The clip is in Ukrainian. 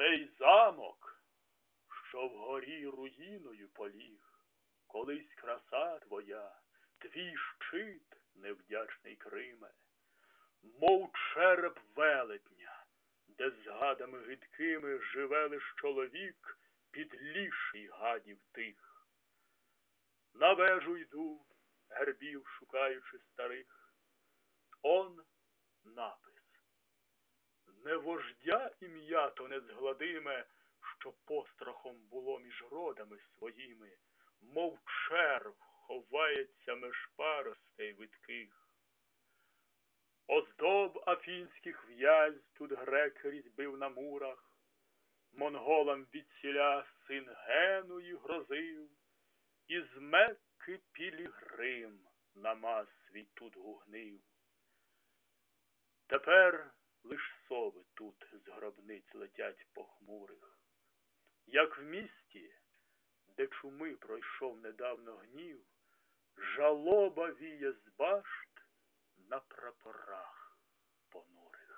Цей замок, що вгорі руїною поліг, колись краса твоя, твій щит, невдячний Криме, мов череп велетня, де згадами гидкими живе лиш чоловік підліший гадів тих. На вежу йду, гербів шукаючи старих. Он напис. Не вождя ім'я то незгладиме, що пострахом було між родами своїми, мов черв ховається меж паростей видких. Оздоб афінських в'язь тут грек різьбив на мурах, монголам відсіля син Генуї грозив, і з Мекки Пілігрим намаз свій тут гугнив. Тепер лиш як в місті, де чуми пройшов недавно гнів, жалоба віє з башт на прапорах понурих.